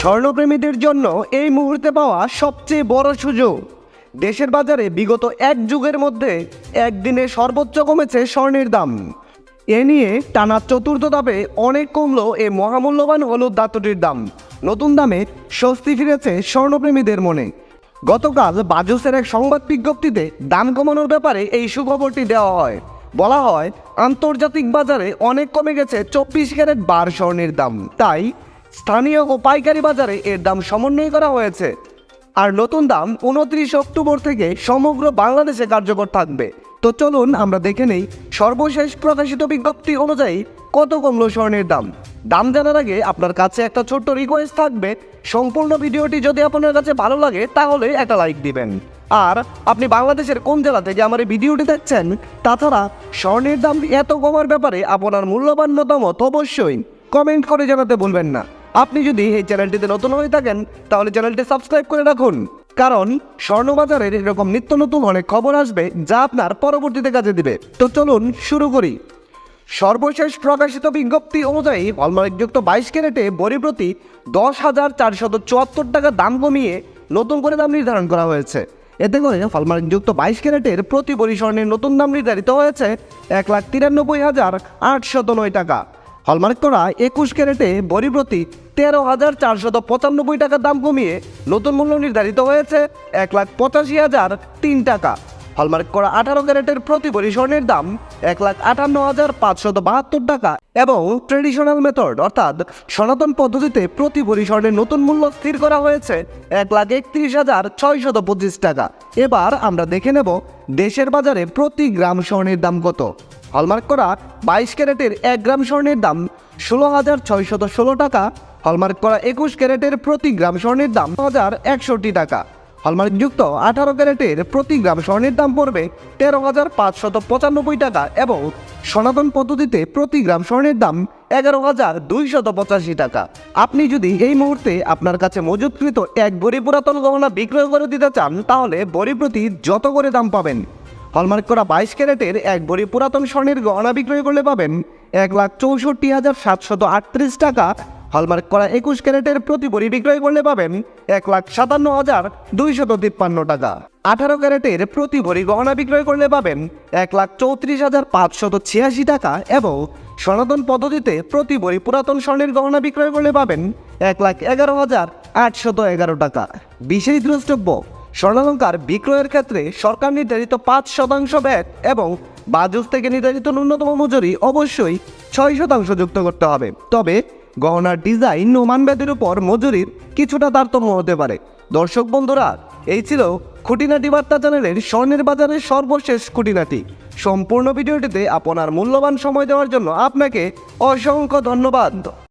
স্বর্ণপ্রেমীদের জন্য এই মুহূর্তে পাওয়া সবচেয়ে বড় সুযোগ। দেশের বাজারে বিগত এক যুগের মধ্যে একদিনে সর্বোচ্চ কমেছে স্বর্ণের দাম। এ নিয়ে টানা চতুর্থ ধাপে অনেক কমলো এ মহামূল্যবান হলুদ ধাতুটির দাম। নতুন দামে স্বস্তি ফিরেছে স্বর্ণপ্রেমীদের মনে। গতকাল বাজুসের এক সংবাদ বিজ্ঞপ্তিতে দাম কমানোর ব্যাপারে এই সুখবরটি দেওয়া হয়। বলা হয়, আন্তর্জাতিক বাজারে অনেক কমে গেছে চব্বিশ ক্যারেট বার স্বর্ণের দাম। তাই স্থানীয় ও পাইকারি বাজারে এর দাম সমন্বয় করা হয়েছে। আর নতুন দাম উনত্রিশ অক্টোবর থেকে সমগ্র বাংলাদেশে কার্যকর থাকবে। তো চলুন আমরা দেখে নেই সর্বশেষ প্রকাশিত বিজ্ঞপ্তি অনুযায়ী কত কমলো স্বর্ণের দাম। দাম জানার আগে আপনার কাছে একটা ছোট্ট রিকোয়েস্ট থাকবে। সম্পূর্ণ ভিডিওটি যদি আপনার কাছে ভালো লাগে, তাহলে একটা লাইক দিবেন। আর আপনি বাংলাদেশের কোন জেলা থেকে আমার এই ভিডিওটি দেখছেন, তাছাড়া স্বর্ণের দাম এত কমার ব্যাপারে আপনার মূল্যবান মতামত অবশ্যই কমেন্ট করে জানাতে ভুলবেন না। আপনি যদি এই চ্যানেলটিতে নতুন হয়ে থাকেন, তাহলে চ্যানেলটি সাবস্ক্রাইব করে রাখুন। কারণ স্বর্ণবাজারের এরকম নিত্য নতুন অনেক খবর আসবে যা আপনার পরবর্তীতে কাজে দিবে। তো চলুন শুরু করি। সর্বশেষ প্রকাশিত বিজ্ঞপ্তি অনুযায়ী হলমার্কযুক্ত বাইশ ক্যারেটে বড়ি প্রতি দশ হাজার চারশত চুয়াত্তর টাকা দাম কমিয়ে নতুন করে দাম নির্ধারণ করা হয়েছে। এতে করে হলমার্কযুক্ত বাইশ ক্যারেটের প্রতি বড়ি স্বর্ণের নতুন দাম নির্ধারিত হয়েছে এক লাখ তিরানব্বই হাজার আটশত নয় টাকা। হলমার্ক করা একুশ ক্যারেটে বড়ি প্রতি তেরো হাজার চারশত পঁচানব্বই টাকার দাম কমিয়ে নতুন মূল্য নির্ধারিত হয়েছে এক লাখ পঁচাশি হাজার তিন টাকা। হলমার্ক করা আঠারো ক্যারেটের প্রতি ভরি স্বর্ণের দাম এক লাখ আটান্ন হাজার পাঁচশত বাহাত্তর টাকা এবং ট্রেডিশনাল মেথড অর্থাৎ সনাতন পদ্ধতিতে প্রতি ভরি স্বর্ণের নতুন মূল্য স্থির করা হয়েছে এক লাখ একত্রিশ হাজার ছয়শত পঁচিশ টাকা। এবার আমরা দেখে নেব দেশের বাজারে প্রতি গ্রাম স্বর্ণের দাম কত। হলমার্ক করা বাইশ ক্যারেটের এক গ্রাম স্বর্ণের দাম, ষোলো হাজার ছয়শত ষোলো টাকা। হলমার্ক করা একুশ ক্যারেটের প্রতি গ্রাম স্বর্ণের দাম হাজার একষট্টি টাকা। হলমার্কযুক্ত আঠারো ক্যারেটের প্রতি গ্রাম স্বর্ণের দাম পড়বে তেরো হাজার পাঁচশত পঁচানব্বই টাকা এবং সনাতন পদ্ধতিতে প্রতি গ্রাম স্বর্ণের দাম এগারো হাজার দুইশত পঁচাশি টাকা। আপনি যদি এই মুহূর্তে আপনার কাছে মজুতকৃত এক বড়ি পুরাতন গহনা বিক্রয় করে দিতে চান, তাহলে বড়ি প্রতি যত করে দাম পাবেন হলমার্ক করা বাইশ ক্যারেটের এক বড়ি পুরাতন স্বর্ণের গহনা বিক্রয় করলে পাবেন এক লাখ চৌষট্টি হাজার সাতশত আটত্রিশ টাকা। হলমার্ক করা একুশ ক্যারেটের প্রতি বড়ি বিক্রয় করলে পাবেন এক লাখ সাতান্ন হাজার দুইশত তিপ্পান্ন টাকা। আঠারো ক্যারেটের প্রতি ভরি গহনা বিক্রয় করলে পাবেন এক লাখ চৌত্রিশ হাজার পাঁচশত ছিয়াশি টাকা এবং সনাতন পদ্ধতিতে প্রতি ভরি পুরাতন স্বর্ণের গহনা বিক্রয় করলে পাবেন এক লাখ এগারো হাজার আটশত এগারো টাকা। বিশেষ দ্রষ্টব্য স্বর্ণালঙ্কার বিক্রয়ের ক্ষেত্রে সরকার নির্ধারিত পাঁচ শতাংশ ব্যাট এবং বাজুস থেকে নির্ধারিত ন্যূনতম মজুরি অবশ্যই ছয় শতাংশ যুক্ত করতে হবে। তবে গহনার ডিজাইন ও মানব্যাদের উপর মজুরির কিছুটা তারতম্য হতে পারে। দর্শক বন্ধুরা, এই ছিল খুঁটিনাটি বার্তা চ্যানেলের স্বর্ণের বাজারের সর্বশেষ খুঁটিনাটি। সম্পূর্ণ ভিডিওটিতে আপনার মূল্যবান সময় দেওয়ার জন্য আপনাকে অসংখ্য ধন্যবাদ।